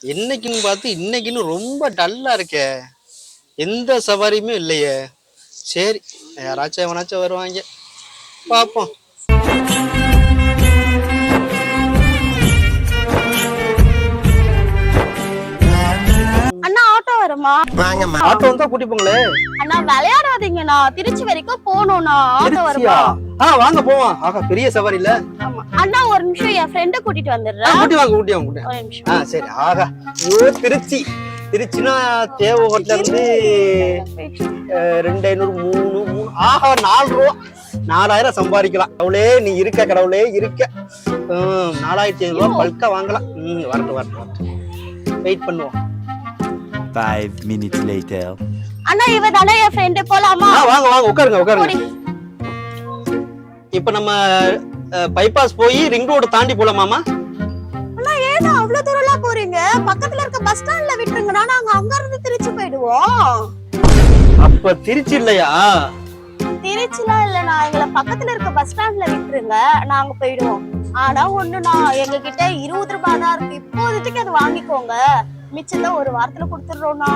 என்னைக்குன்னு பார்த்து இன்னைக்குன்னு ரொம்ப டல்லா இருக்கே. எந்த சவாரியுமே இல்லையே. சரி யாராச்சும் எவனாச்சும் வருவாங்க. பார்ப்போம் அண்ணா ஆட்டோ வருமா? ஆட்டோ வந்தா கூட்டி போங்களே. அண்ணா விளையாடாதீங்கண்ணா. திருச்சி வரைக்கும் போகணும்ண்ணா. ஆட்டோ? வருமா? ஆ வாங்க போவோம். ஆகா பெரிய சவாரி இல்ல. அண்ணா ஒரு நிமிஷம் என் ஃப்ரெண்ட கூட்டிட்டு வந்துடுறேன் கூட்டி வாங்க கூட்டி வாங்க கூட்டி. ஒரு நிமிஷம். ஆ சரி ஆகா. ஐயோ திருச்சி. திருச்சினா தேவகோட்டில இருந்து ரெண்டு ஐநூறு மூணு மூணு ஆஹா நாலு ரூபா. நாலாயிரம் சம்பாதிக்கலாம். கடவுளே நீ இருக்க கடவுளே இருக்க. நாலாயிரத்தி ஐநூறு ரூபா பல்கா வாங்கலாம். ம் வரட்டும் வரட்டும் வரட்டும். வெயிட் பண்ணுவோம். Five minutes later. அண்ணா இவ தானே என் ஃப்ரெண்டு போலாமா? வாங்க வாங்க உட்காருங்க உட்காருங்க. இப்ப நம்ம பைபாஸ் போய் ரிங் ரோடு தாண்டி போலாமாமா அண்ணா ஏதோ அவ்வளவு தூரம்லாம் போறீங்க? பக்கத்துல இருக்க பஸ் ஸ்டாண்ட்ல விட்டுருங்கண்ணா நாங்க அங்க இருந்து திருச்சி போயிடுவோம். அப்ப திருச்சி இல்லையா? திருச்சிலாம் இல்லண்ணா. எங்களை பக்கத்துல இருக்க பஸ் ஸ்டாண்ட்ல விட்டுருங்க. நாங்க போயிடுவோம். ஆனா ஒண்ணுண்ணா எங்க கிட்ட இருபது ரூபாய் தான் இருக்கு. இப்போதைக்கு அது வாங்கிக்கோங்க. மிச்சத்தை ஒரு வாரத்துல கொடுத்துடுறோம்ண்ணா.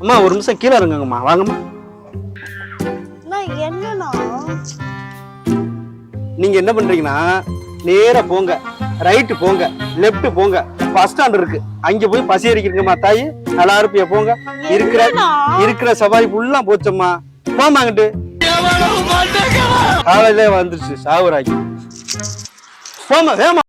அம்மா ஒரு நிமிஷம் கீழே இருங்கம்மா வாங்கம்மா. நீங்க என்ன பண்றீங்கன்னா நேரா போங்க. ரைட்டு போங்க. லெஃப்ட் போங்க. பஸ் ஸ்டாண்ட் இருக்கு. அங்க போய் பசி அடிக்கிறீங்கம்மா தாயி. நல்லா இருப்பியா போங்க. இருக்கிற? இருக்கிற சவாரி ஃபுல்லா போச்சம்மா. போமா அங்கிட்டு. காலையில வந்துருச்சு சாவுராக்கி. போமா வேமா